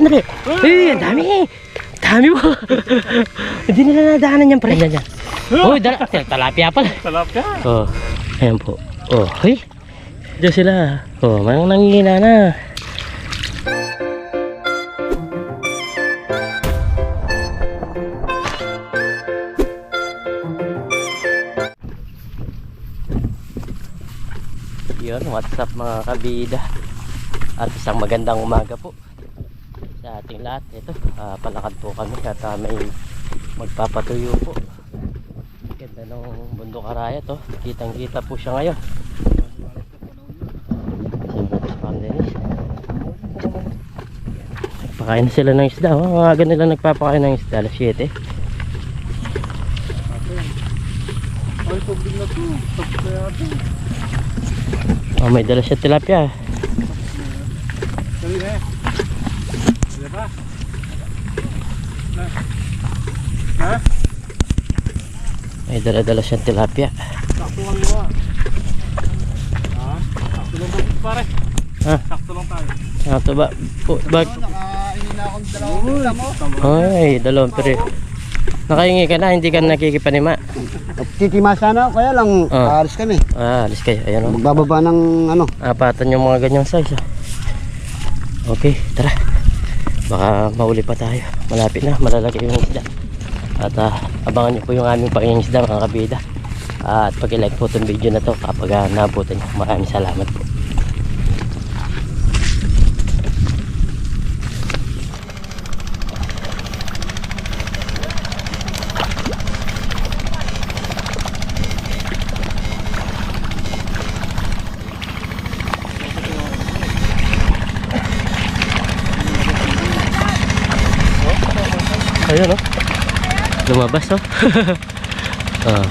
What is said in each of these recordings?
Sandali. Eh, ang dami. Dami mo. Hindi nila nadaanan yan, pre. Yan, yan. Uy, dala. Talapia pala. Talapia. Oh, ayan po. Oh, hey. Diyan sila. Oh, mayroong nangingina na. Yun, what's up mga kabida At isang magandang umaga po ating lahat Ito, ah, palakad po kami At ah, may magpapatuyo po Ganda ng bundok karaya to Kitang kita po siya ngayon Nagpakain na sila ng isda oh. Ang aga nila nagpapakain ng isda Alas 7 Ay, tubig na to. Tapos na yata. oh, May dala siya tilapia Dali na eh. Dali pa. Ha? Ha? May dala-dala siyang tilapia Sakto lang yun ah. Ha? Sakto lang tayo pare. Ha? Sakto lang tayo. Ah, to ba? Po, bag. Nakainin na akong dalawang pita mo. Ay, dalawang pero. Nakahingi ka na, hindi ka nakikipanima. Titima sana, kaya lang Ah. aalis kami. Ah, alis kayo. Ayan o. Magbababa ng ano. Apatan yung mga ganyang size. ah. Okay, tara. Baka mauli pa tayo. Malapit na, malalaki yung isda. At ah, abangan niyo po yung aming pangingin isda mga kabida. at pag-like po itong video na to kapag uh, nabutan niyo. Maraming salamat po. Ayun oh. Lumabas oh. oh.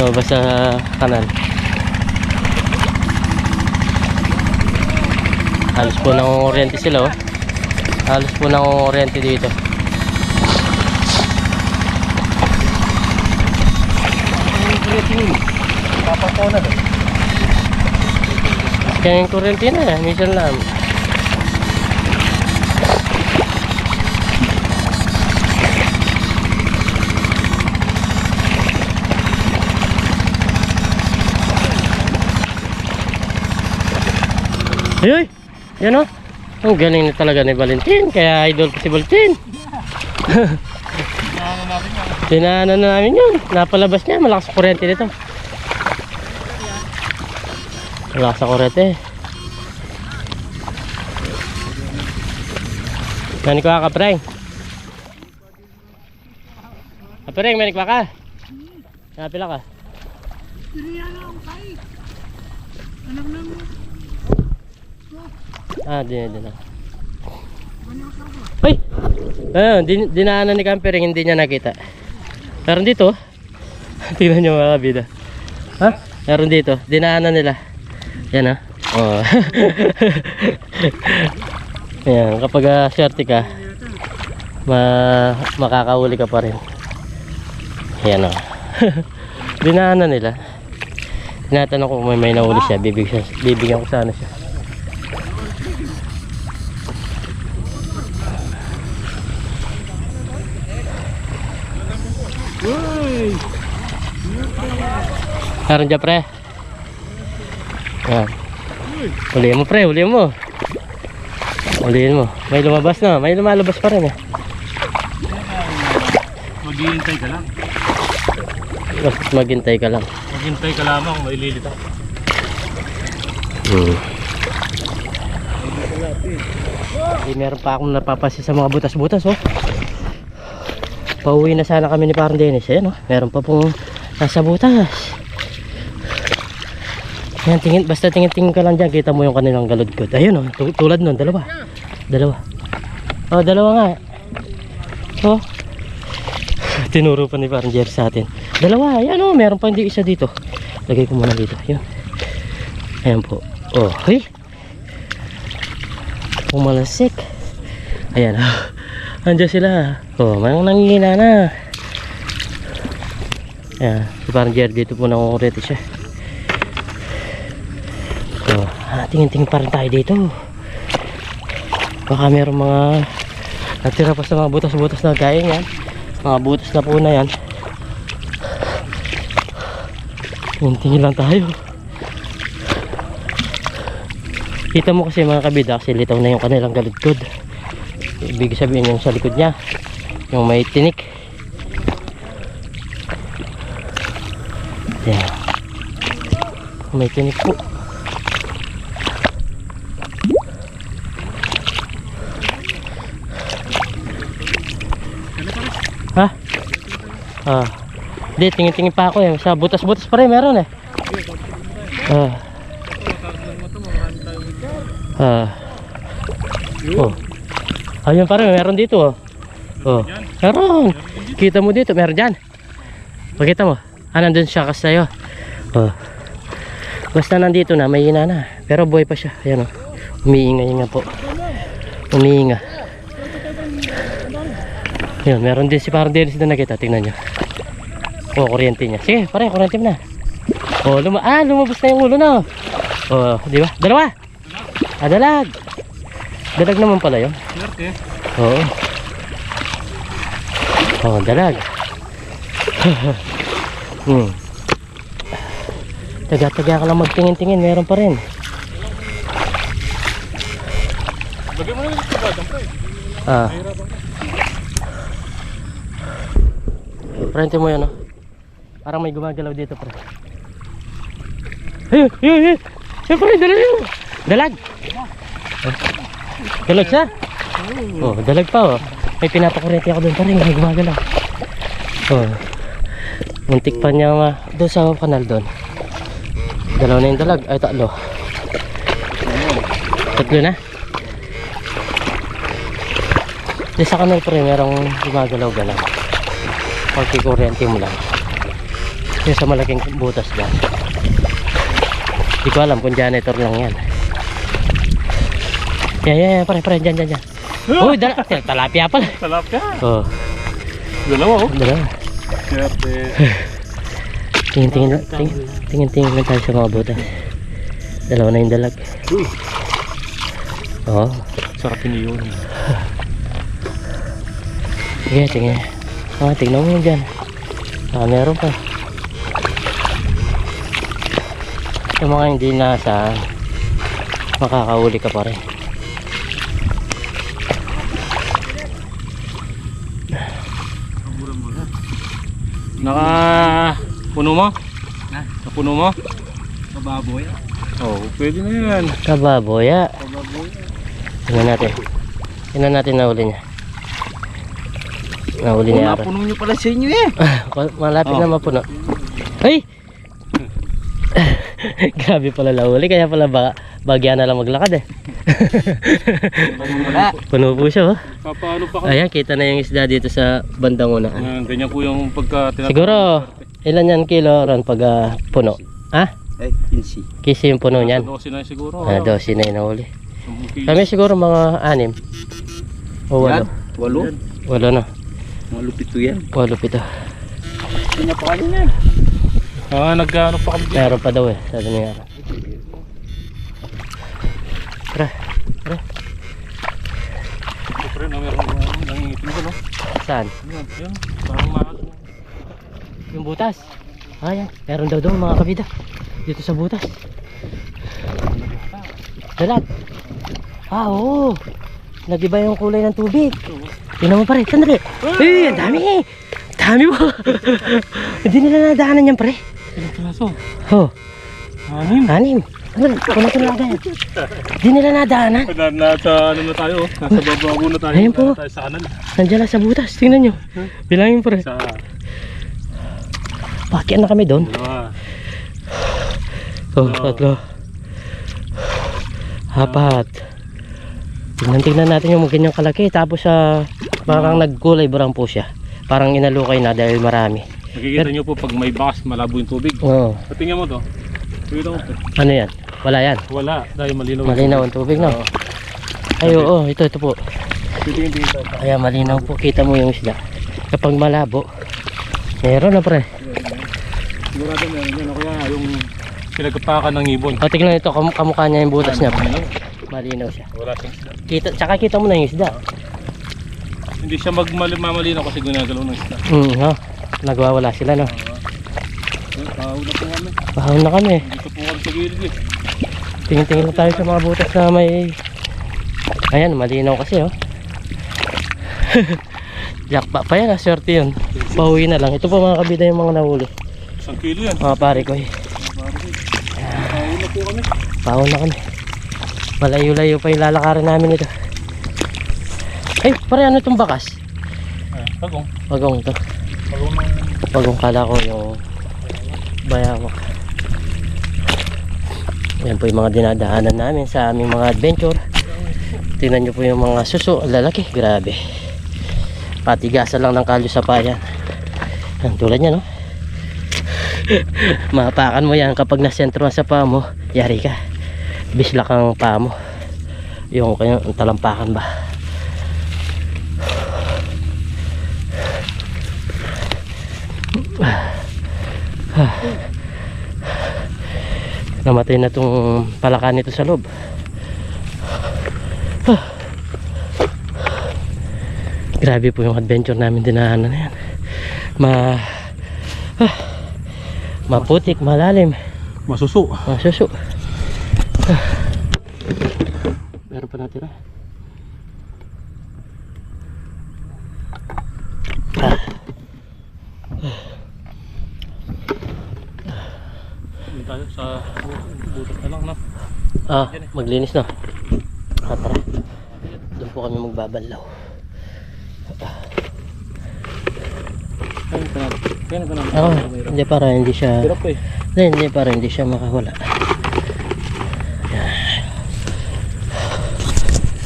Lumabas sa kanan. Halos po ng oriente sila oh. Halos po ng oriente dito. Kaya yung kurente na, minsan lang. Ay, ay, yan o. Ang galing na talaga ni Valentin. Kaya idol ko si Valentin. Dinaanan na namin yun. Napalabas niya. Malakas ang kuryente nito. Malakas ang kuryente. Manik ka ka, preng. Ah, preng, manik ka. Napila ka. Ah, din din. Ay! Ayun, din, dinaanan ni Campering, hindi niya nakita. Meron dito. Tingnan niyo mga kabida. Ha? Meron dito. Dinaanan nila. Yan ah. Oh. Yan, kapag uh, swerte ka, ma makakahuli ka pa rin. Yan oh. Dinaanan nila. Tinatanong ko kung may may nahuli siya, bibigyan, bibigyan ko sana siya. Uy! Meron dyan pre. Yan. Ulihin mo pre, ulihin mo. Ulihin mo. May lumabas na, may lumalabas pa rin eh. Maghihintay ka lang. Maghintay ka lang. Maghintay ka lamang, may lilita. Hmm. Hindi meron pa akong napapansin sa mga butas-butas oh. Pauwi na sana kami ni Parang Dennis eh no. Meron pa pong nasa butas. Yan, tingin, basta tingin-tingin ka lang dyan, kita mo yung kanilang galudgod. Ayun oh, tu- tulad nun, dalawa. Dalawa. Oh, dalawa nga. Oh. Tinuro pa ni Parang Jerry sa atin. Dalawa, ayan oh, meron pa hindi isa dito. Lagay ko muna dito, yun. Ayan po. Oh, hey. Pumalasik. Ayan. Andiyan sila. Oh, mayroong nangingina na. Ayan. Parang Jerry dito po nangungulit siya. So, ah, tingin-tingin pa rin tayo dito. Baka meron mga natira pa sa mga butas-butas na gaya yan. Mga butas na po na yan. Tingin lang tayo. Kita mo kasi mga kabida kasi litaw na yung kanilang galudkod. Ibig sabihin yung sa likod niya. Yung may tinik. Yan. May tinik po. Ha? Ah. Hindi, tingin-tingin pa ako eh. Sa butas-butas pa rin meron eh. Ah. Ah. Oh. Ayun pa rin, meron dito oh. Oh. Meron. Kita mo dito, meron dyan. Pakita mo. Ah, nandun siya kasi sa'yo. Oh. Basta nandito na, may hina na. Pero buhay pa siya. Ayan oh. Umiingay nga po. Umiinga. Yun, meron din si parang Dennis na nakita. Tingnan nyo. Oh, kuryente niya. Sige, pare, kuryente mo na. Oh, luma ah, lumabas na yung ulo na. Oh, oh di ba? Dalawa. Ah, dalag. Dalag naman pala yun. Swerte. Oo. Oh, dalag. hmm. Taga-taga ka lang magtingin-tingin, meron pa rin. Lagyan mo na yung kabadang pre. Ah, Mahirapan. Prente mo yan, oh. Parang may gumagalaw dito, pre. Ayun, ayun, ayun. Ayun, pre, dalag yun. Dalag. Oh. Dalag siya. Oh, dalag pa, oh. May pinapakurente ako doon, pre, may gumagalaw. Oh. Muntik pa niya ma... Doon sa kanal doon. Dalawa na yung dalag. Ay, tatlo. Tatlo na. Doon sa kanal, pre, merong gumagalaw-galaw. Pagki kuryente mo lang. Yung sa malaking butas dyan. Hindi ko alam kung janitor lang yan. Yan, yan, yan, pare, pare, dyan, dyan, dyan. Uy, dala, talapia pala. Salap ka. Oh, Dalawa oh. dala. Swerte. Tingin, tingin, tingin, tingin, tingin lang tayo sa mga butas. Dalawa na yung dalag. Oh, Sarap yun yun. sige, tingin. Ah, tingnan mo dyan. Ah, meron pa. Yung mga hindi nasa, makakauli ka pa rin. Naka puno mo? Na? puno mo? Kababoy. Oo, oh, pwede na yan. Kababoya. Kababoy. Tingnan natin. Tingnan natin nahuli niya. Nahuli niya Aaron. napuno nyo pala sa inyo eh. Malapit Oh. na mapuno. Ay! Grabe pala lahuli. Kaya pala ba, bagya na lang maglakad eh. Puno po siya oh. Papaano pa ka? Ayan, kita na yung isda dito sa bandang unaan. Ayan, ganyan po yung pagka tinatawag. Siguro, ilan yan kilo ron pag ah, puno? Ha? Ay, pinsi. Kisi yung puno niyan. Dosi na siguro. Ah, dosi na yung nahuli. Kami siguro mga anim. O walo. Walo. Walo na. Malupit to yan. Walo pito. Pinapakain yan. Ah, nagano pa kami. Meron pa daw eh. Sabi niya. Tara. Tara. Siyempre, na meron nangingitim ko, no? Saan? Yan, yan. Parang mahal. Yung butas. Ah, yan. Meron daw doon mga kabida. Dito sa butas. Dalag. Ah, oo. Nag-iba yung kulay ng tubig. Tingnan mo pare. Sandali. Eh, ang dami. Dami mo. Hindi nila nadaanan yan pare. Ilang klaso? Oh, Anim. anim. Sandali. Kunin ko na agad. Hindi nila nadaanan. Na, nasa ano na tayo, nasa bababo na tayo. Ayun po. Tayo sa kanan. Nandiyan lang sa butas. Tingnan nyo. Bilangin pare. Sa Pakian na kami doon. dalawa. Oh, tatlo. Apat. Tingnan, tingnan natin yung ganyang kalaki. Tapos sa parang nagkulay brown po siya. Parang inalukay na dahil marami. Nakikita nyo po pag may bakas, malabo yung tubig. Oo. Patingnan mo to. Tingnan mo to. Ano yan? Wala yan. Wala, dahil malinaw. yung Malinaw ang tubig, no? Ay, oo. Ito, ito po. Titingin tingin tayo. Ayan, malinaw po. Kita mo yung isda. Kapag malabo, meron na pre. Sigurado meron yan. O kaya yung pinagkapakan ng ibon. O, tignan ito. Kam kamukha niya yung butas niya. Malinaw siya. Wala siyang isda. Kita, tsaka kita mo na yung isda. Hindi siya magmamalinaw kasi ginagalaw ng isda. Hmm, no? Nagwawala sila, no? Tawag na po kami. Pahon na kami. Dito po kami sa gilid eh. Tingin-tingin na tayo sa mga butas na may... Ayan, malinaw kasi, oh. Jackpot pa yan, ah. Swerte yun. Pauwi na lang. Ito po mga kabida yung mga nahuli. Isang kilo yan. Mga pare ko, eh. Tawag na po kami. Pahon na kami. Malayo-layo pa yung lalakarin namin ito. Ay, pare, ano itong bakas? Ah, Pagong. Ito. Pagong ng... Bagong kala ko yung bayawak. Yan po yung mga dinadaanan namin sa aming mga adventure. Tingnan nyo po yung mga suso. Ang lalaki. Grabe. Patigasan lang ng kalyo sa payan. Yan, tulad niya, no? Mapakan mo yan kapag nasentro sa paa mo. Yari ka. Bislak ang paa mo. Yung kanyang talampakan ba. namatay na tong palakan nito sa loob grabe po yung adventure namin dinahanan na yan ma ah. maputik malalim Masuso. masuso Ah. meron pa natira ah. Doon tayo sa butas na lang na. Ah, maglinis na. Ah, tara. Doon po kami magbabalaw. Kaya natin. Kaya. Oo, hindi para hindi siya... Hirap eh. Hindi, hindi para hindi siya makawala.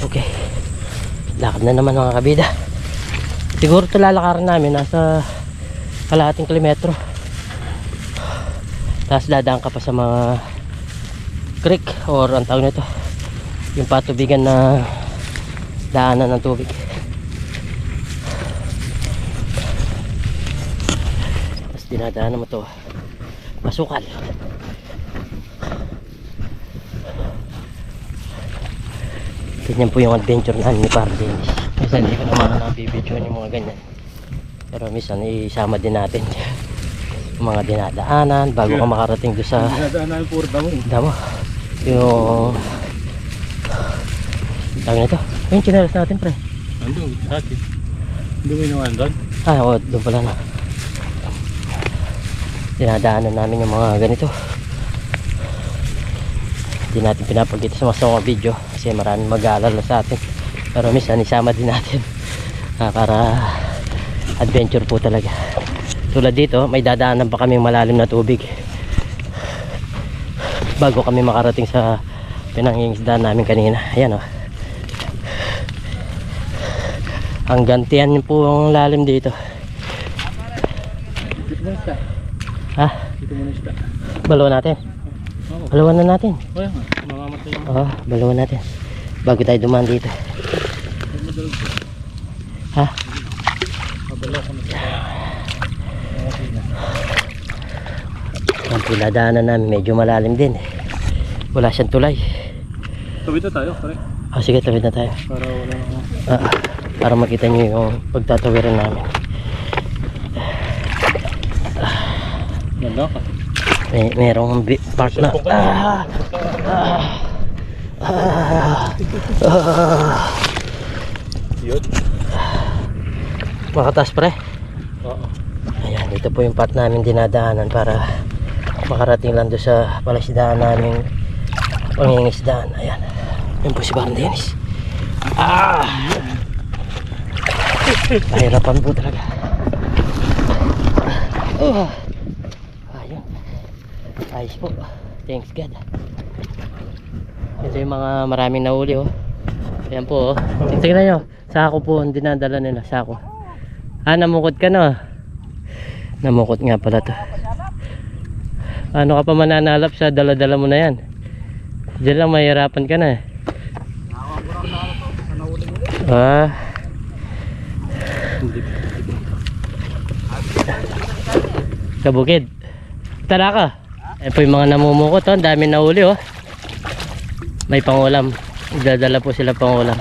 Okay. Lakad na naman mga kabida. Siguro ito lalakaran namin nasa kalahating kilometro. Tapos dadaan ka pa sa mga creek or ang tawag nito yung patubigan na daanan ng tubig. Tapos dinadaanan mo to masukal. Ganyan po yung adventure namin ni Parang Dennis. Hindi ko naman nabibidyo yung mga ganyan. Pero minsan isama din natin mga dinadaanan bago ka makarating doon sa Dinadaan namin puro damo. damo. Yung tawag nito. Yung chinelas natin pre. Nandun, sa atin. Hindi mo inawan doon. Ah, oo, doon pala na. Dinadaanan namin yung mga ganito. Hindi natin pinapagkita sa mga mga video kasi maraming mag-aalala sa atin. Pero minsan isama din natin ah, para adventure po talaga. Tulad dito, may dadaanan pa kaming malalim na tubig. Bago kami makarating sa pinangingisdaan namin kanina. Ayan oh. Ang gantian po ang lalim dito. Ha? Balawan natin. Oo. Balawan na natin. Oo, balawan natin. Bago tayo dumaan dito. Ha? Mabalaw ko na sa Okay na. Ang pinadaanan namin medyo malalim din. eh. Wala siyang tulay. Tawid na tayo, pare. O sige, tawid na tayo. Para wala na. Ah, para makita nyo yung pagtatawiran namin. Ganda ka. May, merong part na. Ah! Ah! Ah! Ah! Yun. Makatas pre. Oo. Ayan, ito po yung part namin dinadaanan para makarating lang doon sa palasdaan namin pangingisdaan. Ayan. Yan po si Baron Dennis. Ah! Pahirapan po talaga. Oh. Ayun. Ayos po. Thanks God. Ito yung mga maraming nahuli oh. Ayan po oh. Tingnan nyo. Sako po ang dinadala nila. Sako. Ah, namukot ka na. Namukot nga pala to. Ano ka pa mananalap sa dala-dala mo na yan? Diyan lang mahirapan ka na eh. Ah. Sa bukid. Tara ka. Ayan po yung mga namumukot oh. Ang dami na uli oh. May pangulam. Dadala po sila pang ulam.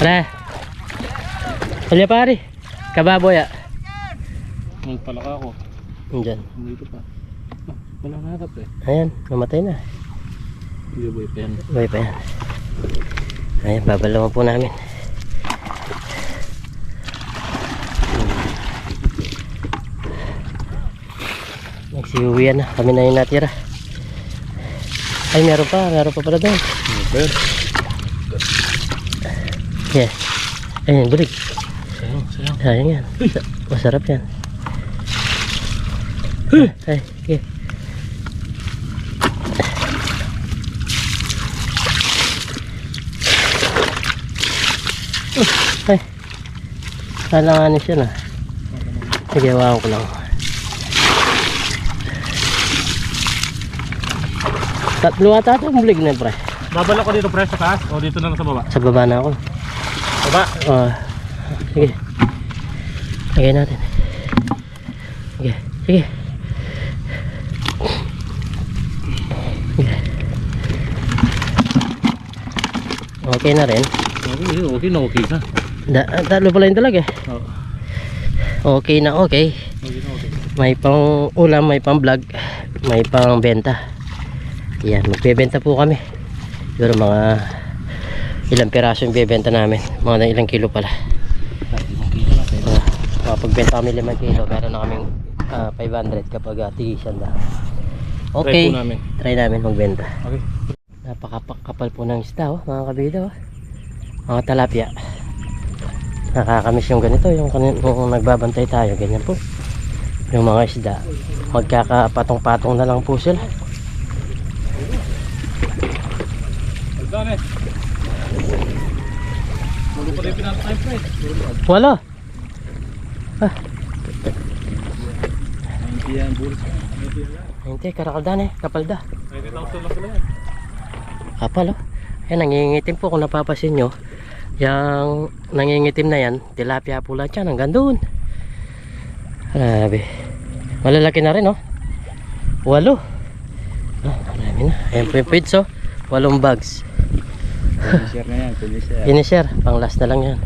Tara. Halya pare. Kababoy ah. Magpalaka ako. Andyan. Dito pa. Ah, walang harap eh. Ayan, namatay na. Hindi boy pa yan. Buhay pa yan. Ayan, babalawan po namin. Nagsiuwi na. Kami na yung natira. Ay, meron pa. Meron pa pala doon. Hindi pa yan. Yeah. Ayun, bulig. Sayang, sayang. Sayang yan. Sa- Masarap yan. Ay, sige. Ay. Kalanganin siya na. Sige, hawakan ko lang. Tatlo ata ito bulig na pre. Babala ko dito pre sa taas o dito na lang sa baba? Sa baba na ako. Baba. Ah, sige. Lagay natin. Sige. Sige. Okay na rin. Okay, okay na okay na. Da, ah, tatlo pala yung talaga. eh. Oo. Okay na okay. Okay na okay. May pang ulam, may pang vlog, may pang benta. Yan, magbebenta po kami. Siguro mga ilang piraso yung bebenta namin. Mga ilang kilo pala. So, makapagbenta kami 5 kilo, meron na kaming ah, 500 kapag uh, tigisan na. Okay, Try po namin. try namin magbenta. Okay. Napakapal po ng isda, oh, mga kabida. Oh. Mga talapia. Nakakamiss yung ganito, yung, yung nagbabantay tayo, ganyan po. Yung mga isda, magkakapatong-patong na lang po sila. Wala. Bulls. Hindi, karakaldan eh, kapalda. 90,000 lang pala yan. Kapal oh. Ayan, nangingitim po kung napapasin nyo. Yung nangingitim na yan, tilapia po lahat yan, hanggang doon. Grabe. Malalaki na rin oh. Walo. Ah, marami na. Ayan po yung feeds oh. Walong bags. Finisher na yan, finisher. Finisher, pang last na lang yan.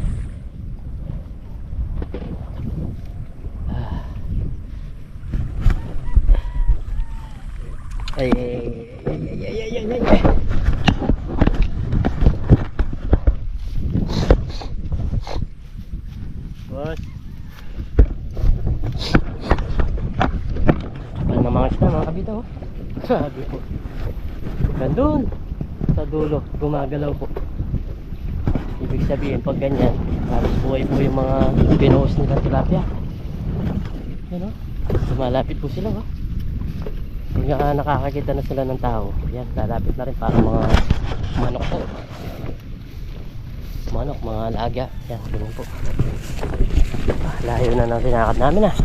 Ah. Ay, ay, ay, ay, ay, ay, ay, ay. Boss. Kapal na mga isda mga kabita oh. Sabi po. Gandun. Sa dulo, gumagalaw po. Ibig sabihin pag ganyan, halos buhay po yung mga pinuhos nila tilapia. Yan. Lumalapit po sila. Pag nga nakakakita na sila ng tao, yan, lalapit na rin para mga manok po. Manok, mga alaga. Yan, ganun po. Ah, layo na ng sinakad namin ah.